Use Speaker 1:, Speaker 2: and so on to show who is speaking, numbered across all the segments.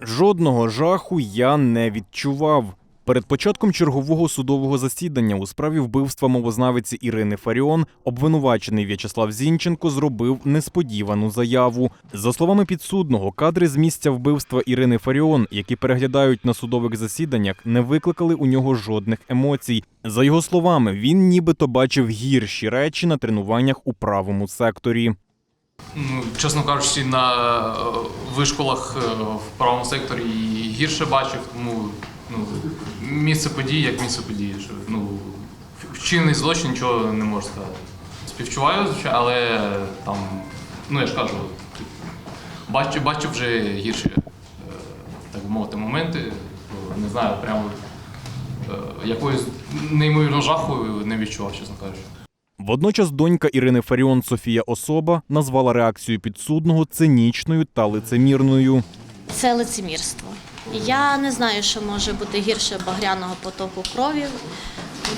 Speaker 1: Жодного жаху я не відчував. Перед початком чергового судового засідання у справі вбивства мовознавиці Ірини Фаріон обвинувачений В'ячеслав Зінченко зробив несподівану заяву. За словами підсудного, кадри з місця вбивства Ірини Фаріон, які переглядають на судових засіданнях, не викликали у нього жодних емоцій. За його словами, він нібито бачив гірші речі на тренуваннях у правому секторі.
Speaker 2: Ну, чесно кажучи, на е, вишколах е, в правому секторі гірше бачив, тому ну, місце події як місце події. Що, ну, вчинний злочин нічого не можу сказати. Співчуваю, але там, ну я ж кажу, бачу, бачу вже гірші, е, так мовити, моменти. Не знаю, прямо якоїсь неймовірно жаху не відчував, чесно кажучи.
Speaker 1: Водночас донька Ірини Фаріон Софія Особа назвала реакцію підсудного цинічною та лицемірною.
Speaker 3: Це лицемірство. Я не знаю, що може бути гірше багряного потоку крові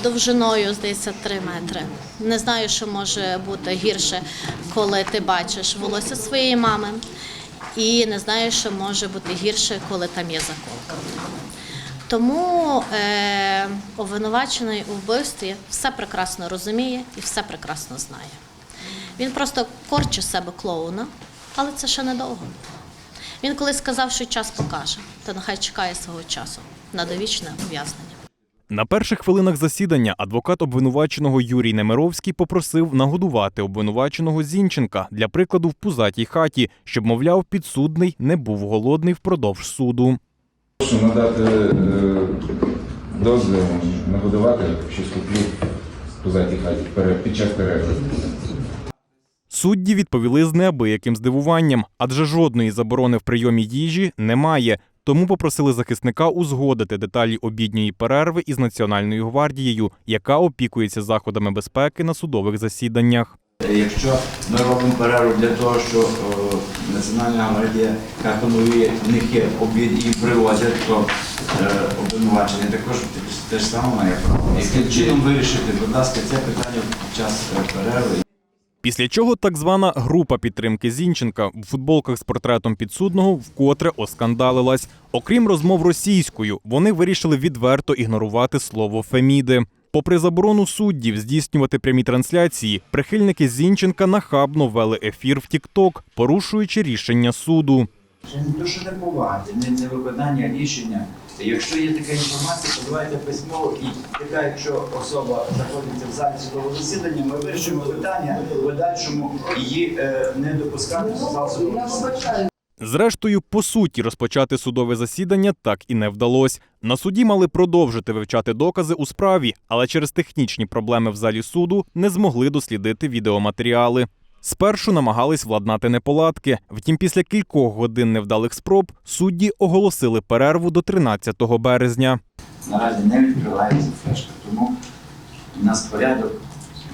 Speaker 3: довжиною, здається, 3 метри. Не знаю, що може бути гірше, коли ти бачиш волосся своєї мами. І не знаю, що може бути гірше, коли там є заколка. Тому е, обвинувачений у вбивстві все прекрасно розуміє і все прекрасно знає. Він просто корчить з себе клоуна, але це ще недовго. Він колись сказав, що час покаже, та нехай чекає свого часу на довічне ув'язнення.
Speaker 1: На перших хвилинах засідання адвокат обвинуваченого Юрій Немировський попросив нагодувати обвинуваченого Зінченка для прикладу в пузатій хаті, щоб, мовляв, підсудний не був голодний впродовж суду.
Speaker 4: Прошу надати е, дозвіл нагодувати щось куплю в позатій хаті під час перерви.
Speaker 1: Судді відповіли з неабияким здивуванням, адже жодної заборони в прийомі їжі немає. Тому попросили захисника узгодити деталі обідньої перерви із Національною гвардією, яка опікується заходами безпеки на судових засіданнях.
Speaker 5: Якщо ми робимо перерву для того, що е, Національна гвардія капонує, в них є обід і привозять, то е, обвинувачення також те ж саме має право. Яким чином вирішити, будь ласка, це питання під час е, перерви.
Speaker 1: Після чого так звана група підтримки Зінченка в футболках з портретом підсудного вкотре оскандалилась. Окрім розмов російською, вони вирішили відверто ігнорувати слово Феміди. Попри заборону суддів здійснювати прямі трансляції, прихильники Зінченка нахабно вели ефір в Тікток, порушуючи рішення суду.
Speaker 5: Це не то, що не поваги, не, не виконання рішення. Якщо є така інформація, то давайте письмово і така, якщо особа знаходиться в залі судового засідання, ми вирішуємо питання в подальшому її е, не допускати судового засідання.
Speaker 1: Зрештою, по суті, розпочати судове засідання так і не вдалося. На суді мали продовжити вивчати докази у справі, але через технічні проблеми в залі суду не змогли дослідити відеоматеріали. Спершу намагались владнати неполадки. Втім, після кількох годин невдалих спроб судді оголосили перерву до 13 березня.
Speaker 5: Наразі не відкривається флешка, тому у нас порядок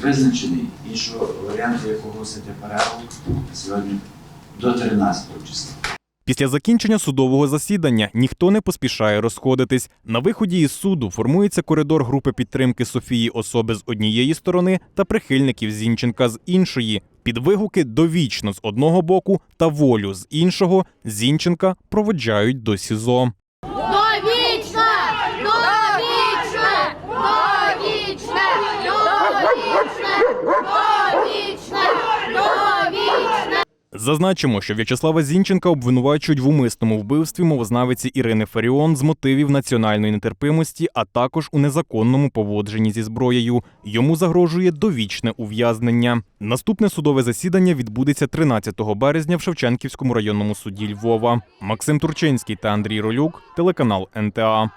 Speaker 5: визначений. Іншого варіанту, як оголосити перерву сьогодні до 13 числа.
Speaker 1: Після закінчення судового засідання ніхто не поспішає розходитись. На виході із суду формується коридор групи підтримки Софії особи з однієї сторони та прихильників Зінченка з іншої. Під вигуки довічно з одного боку та волю з іншого Зінченка проводжають до СІЗО.
Speaker 6: Довічне! Довічне! Довічне! Довічне! Довічне! Довічне!
Speaker 1: Зазначимо, що В'ячеслава Зінченка обвинувачують в умисному вбивстві мовознавиці Ірини Фаріон з мотивів національної нетерпимості, а також у незаконному поводженні зі зброєю. Йому загрожує довічне ув'язнення. Наступне судове засідання відбудеться 13 березня в Шевченківському районному суді Львова. Максим Турчинський та Андрій Ролюк, телеканал НТА.